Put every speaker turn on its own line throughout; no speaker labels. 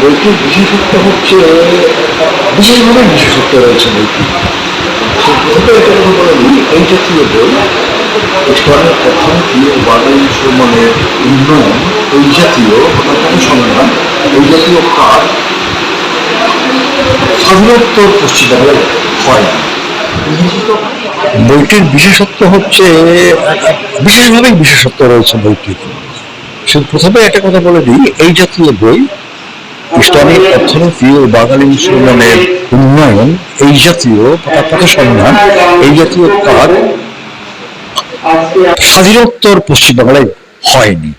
বইটির বিশেষত্ব হচ্ছে বিশেষভাবে বিশেষত্ব রয়েছে বইটি সে প্রথমে একটা কথা বলে নিই, এই জাতীয় বই ইসলামের অর্থনীতি ও বাঙালি মুসলমানের উন্নয়ন এই জাতীয় কোনো এই জাতীয় কাজ স্বাধীনোত্তর পশ্চিমবঙ্গে হয় বইটির বিশেষত্ব হচ্ছে বিশেষভাবেই বিশেষত্ব রয়েছে বইটির। শুধু প্রথমে একটা কথা বলে দিই এই জাতীয় বই ইসলামিক অর্থনীতি ও বাঙালি মুসলমানের উন্নয়ন, এই জাতীয় পথ সন্ধান এই জাতীয় কাজ স্বাধীনোত্তর পশ্চিমবাংলায় হয়নি।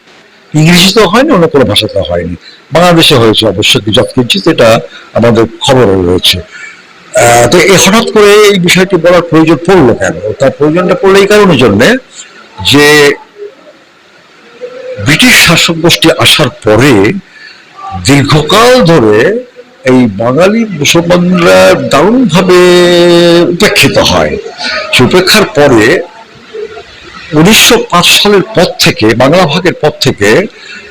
ইংরেজিতেও হয়নি, অন্য কোনো ভাষাতে হয়নি। বাংলাদেশে হয়েছে অবশ্য যত কিঞ্চিত এটা আমাদের খবরও রয়েছে। তো হঠাৎ করে এই বিষয়টি বলার প্রয়োজন পড়ল কেন? তার প্রয়োজনটা পড়ল এই কারণের জন্যে যে ব্রিটিশ শাসক গোষ্ঠী আসার পরে দীর্ঘকাল ধরে এই বাঙালি মুসলমানরা দারুণভাবে উপেক্ষিত হয়। সে উপেক্ষার পরে উনিশশো পাঁচ সালের পর থেকে, বাংলা ভাগের পর থেকে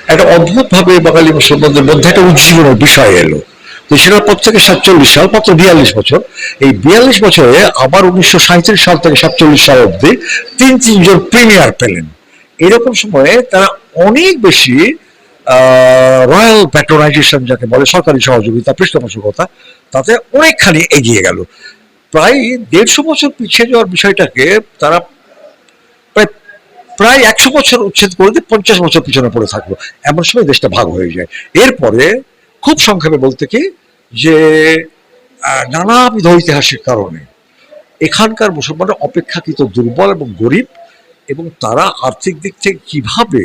একটা অদ্ভুতভাবে বাঙালি মুসলমানদের মধ্যে একটা উজ্জীবনের বিষয় এলো। তো সেটার পর থেকে সাতচল্লিশ সাল, মাত্র বিয়াল্লিশ বছর। এই বিয়াল্লিশ বছরে আবার উনিশশো সাঁত্রিশ সাল থেকে সাতচল্লিশ সাল অব্দি তিন তিনজন প্রিমিয়ার পেলেন। এরকম সময়ে তারা অনেক বেশি রয়্যাল প্যাট্রোনাইজেশন যাকে বলে, সরকারি সহযোগিতা, পৃষ্ঠপোষকতা, তাতে অনেকখানি এগিয়ে গেল। প্রায় দেড়শো বছর পিছিয়ে যাওয়ার বিষয়টাকে তারা প্রায় প্রায় একশো বছর উচ্ছেদ করে দিয়ে পঞ্চাশ বছর পিছনে পড়ে থাকল। এমন সময় দেশটা ভাগ হয়ে যায়। এরপরে খুব সংক্ষেপে বলতে কি যে নানাবিধ ঐতিহাসিক কারণে এখানকার মুসলমানরা অপেক্ষাকৃত দুর্বল এবং গরিব এবং তারা আর্থিক দিক থেকে কীভাবে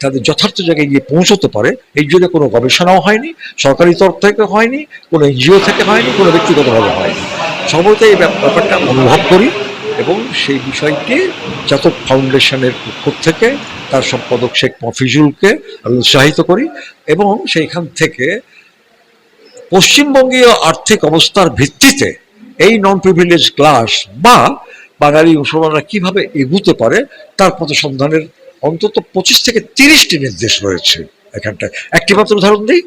তাদের যথার্থ জায়গায় গিয়ে পৌঁছতে পারে এই জন্য কোনো গবেষণাও হয়নি, সরকারি তরফ থেকে হয়নি, কোনো এনজিও থেকে হয়নি, কোনো ব্যক্তিগতভাবে হয়নি। সম্ভবত এই ব্যাপ- ব্যাপারটা অনুভব করি এবং সেই বিষয়টি জাতক ফাউন্ডেশনের পক্ষ থেকে, তার সম্পাদক শেখ মফিজুলকে আমি উৎসাহিত করি এবং সেইখান থেকে পশ্চিমবঙ্গীয় আর্থিক অবস্থার ভিত্তিতে এই নন প্রিভিলেজ ক্লাস বা বাঙালি মুসলমানরা কীভাবে এগুতে পারে, তার পথ সন্ধানের অন্তত পঁচিশ থেকে তিরিশটি নির্দেশ রয়েছে এখানটায়। একটি মাত্র উদাহরণ দিই,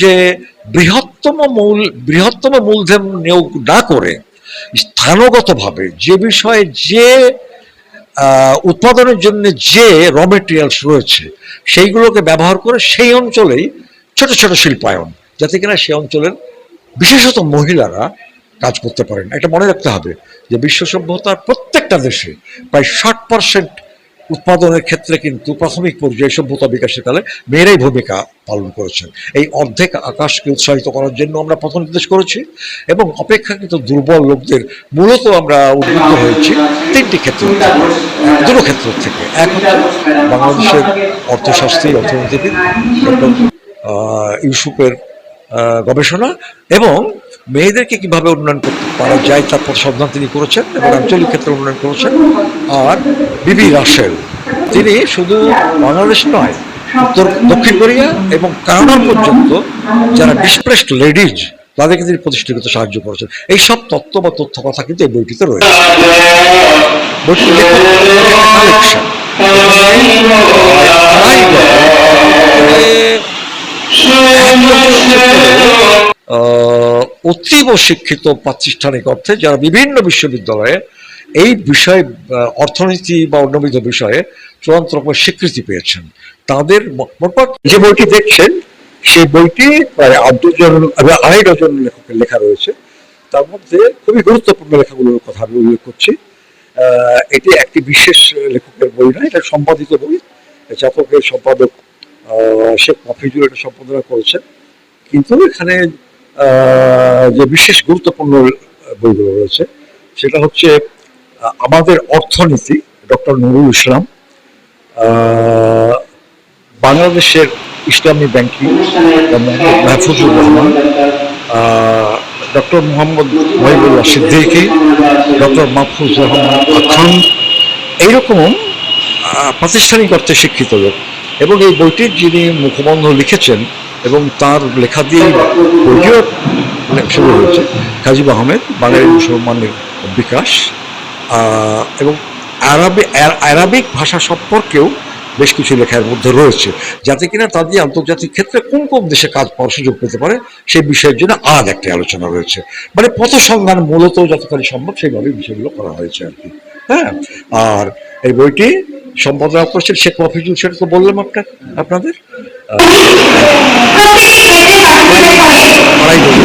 যে বৃহত্তম মূল, বৃহত্তম মূলধন নিয়োগ না করে স্থানগতভাবে যে বিষয়ে যে উৎপাদনের জন্য যে র মেটেরিয়ালস রয়েছে, সেইগুলোকে ব্যবহার করে সেই অঞ্চলেই ছোট ছোট শিল্পায়ন, যাতে কিনা সেই অঞ্চলের বিশেষত মহিলারা কাজ করতে পারেন। এটা মনে রাখতে হবে যে বিশ্ব সভ্যতার প্রত্যেকটা দেশে প্রায় ষাট পার্সেন্ট উৎপাদনের ক্ষেত্রে কিন্তু প্রাথমিক পর্যায়ে সভ্যতা বিকাশের কালে মেয়েরাই ভূমিকা পালন করেছেন। এই অর্ধেক আকাশকে উৎসাহিত করার জন্য আমরা পথ নির্দেশ করেছি এবং অপেক্ষাকৃত দুর্বল লোকদের মূলত আমরা উদ্বুদ্ধ হয়েছি তিনটি ক্ষেত্র দুটো ক্ষেত্র থেকে। এক বাংলাদেশের অর্থশাস্ত্রী, অর্থনীতিবিদ ইউসুফের গবেষণা এবং মেয়েদেরকে কীভাবে উন্নয়ন করতে পারা যায় তার সন্ধান তিনি করেছেন এবং আঞ্চলিক ক্ষেত্রে উন্নয়ন করেছেন আর বিবি রাসেল তিনি শুধু বাংলাদেশ নয় উত্তর দক্ষিণ কোরিয়া এবং কানাডা পর্যন্ত যারা ডিসপ্লেসড লেডিজ তাদেরকে তিনি প্রতিষ্ঠিত করতে সাহায্য করেছেন এই সব তত্ত্ব বা তথ্য কথা কিন্তু এই বইটিতে রয়েছে আহ, অতীব শিক্ষিত প্রাতিষ্ঠানিক অর্থে যারা বিভিন্ন বিশ্ববিদ্যালয়ে এই বিষয়ে অর্থনীতি বা অন্যবিধ বিষয়ে চূড়ান্ত রকমের স্বীকৃতি পেয়েছেন, তাদের মোটমাট যে বইটি দেখছেন, সেই বইটি প্রায় আট জন আড়াই ডজন লেখকের লেখা রয়েছে। তার মধ্যে খুবই গুরুত্বপূর্ণ লেখাগুলোর কথা আমি উল্লেখ করছি। এটি একটি বিশেষ লেখকের বই নয় এটা সম্পাদিত বই। জাতকের সম্পাদক শেখ মফিজুর এটা সম্পাদনা করেছেন। কিন্তু এখানে যে বিশেষ গুরুত্বপূর্ণ বইগুলো রয়েছে, সেটা হচ্ছে আমাদের অর্থনীতি, ডক্টর নুরুল ইসলাম বাংলাদেশের ইসলামী banking Mahfuzur Rahman doctor Mohammad Mohibullah Siddiqui doctor Mahfuz Rahman Khan এইরকম প্রাতিষ্ঠানিক অর্থে শিক্ষিত লোক। এবং এই বইটির যিনি মুখবন্ধ লিখেছেন এবং তার লেখা দিয়ে বইটিও লে- শুরু হয়েছে। কাজীব আহমেদ, বাঙালি মুসলমানের বিকাশ এবং আরবি ভাষা সম্পর্কেও
বেশ কিছু লেখার মধ্যে রয়েছে, যাতে কিনা তাদের আন্তর্জাতিক ক্ষেত্রে কোন কোন দেশে কাজ পাওয়ার সুযোগ পেতে পারে সেই বিষয়ের জন্য আজ একটি আলোচনা রয়েছে। মানে পথসংজ্ঞান মূলত যতখানি সম্ভব সেইভাবে বিষয়গুলো করা হয়েছে আর কি। হ্যাঁ আর এই বইটি সম্পাদনা করছেন শেখ মফিজুল সেটা তো বললাম আপনার আপনাদের আড়াই বছর।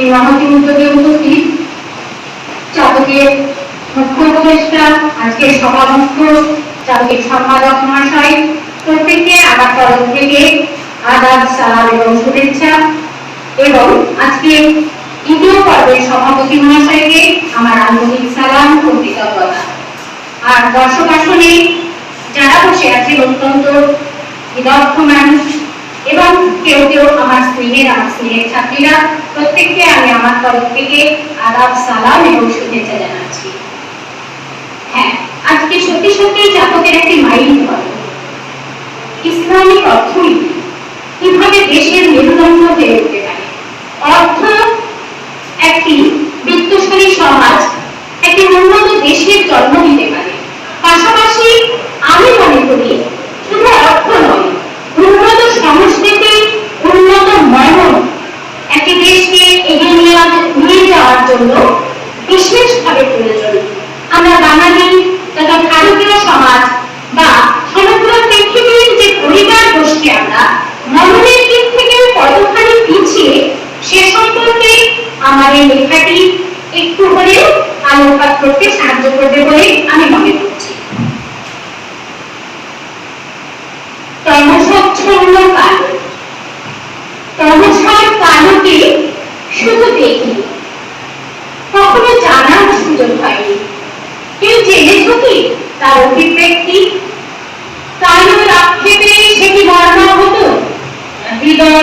এই মহাতি উপস্থিত চালকের মুখ্য উপদেষ্টা আজকে সভামুখ্য চালকের সম্পাদক মহাশয়, প্রত্যেককে আমার তরফ থেকে আদাব, সালাম এবং শুভেচ্ছা। এবং আজকে দ্বিতীয় পর্বের সভাপতি মহাশয়কে আমার আন্তরিক সালাম ও কৃতজ্ঞতা আর দর্শক আসনে যারা বসে আছে অত্যন্ত বিদগ্ধ মানুষ এবং কেউ কেউ আমার স্ক্রিনের আমার স্ক্রিনের ছাত্রীরা, প্রত্যেককে আমি আমার তরফ থেকে আদাব, সালাম এবং শুভেচ্ছা জানাচ্ছি। হ্যাঁ আজকে সত্যি সত্যি জাতকের একটি মাইল হয় বিশেষভাবে প্রয়োজন। আমরা বাঙালি তথা ভারতীয় সমাজ বা সমগ্র পৃথিবীর যে পরিবার গোষ্ঠী আমরা মননের দিক থেকে কতখানি পিছিয়ে, সে সম্পর্কে আমাদের লেখাটি একটু হলেও আলোকপাত করতে সাহায্য করবে বলে আমি মনে করছি। কর্মসচ্ছন্ন কারণ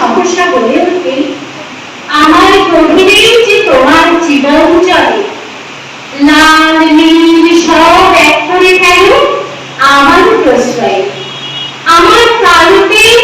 সমস্যা বলে উঠলেন আমার প্রভুরেই যে তোমার জীবন চলে লাল, নীল সব এক করে গেল আমার প্রশ্রয়। আমার প্রাণতেই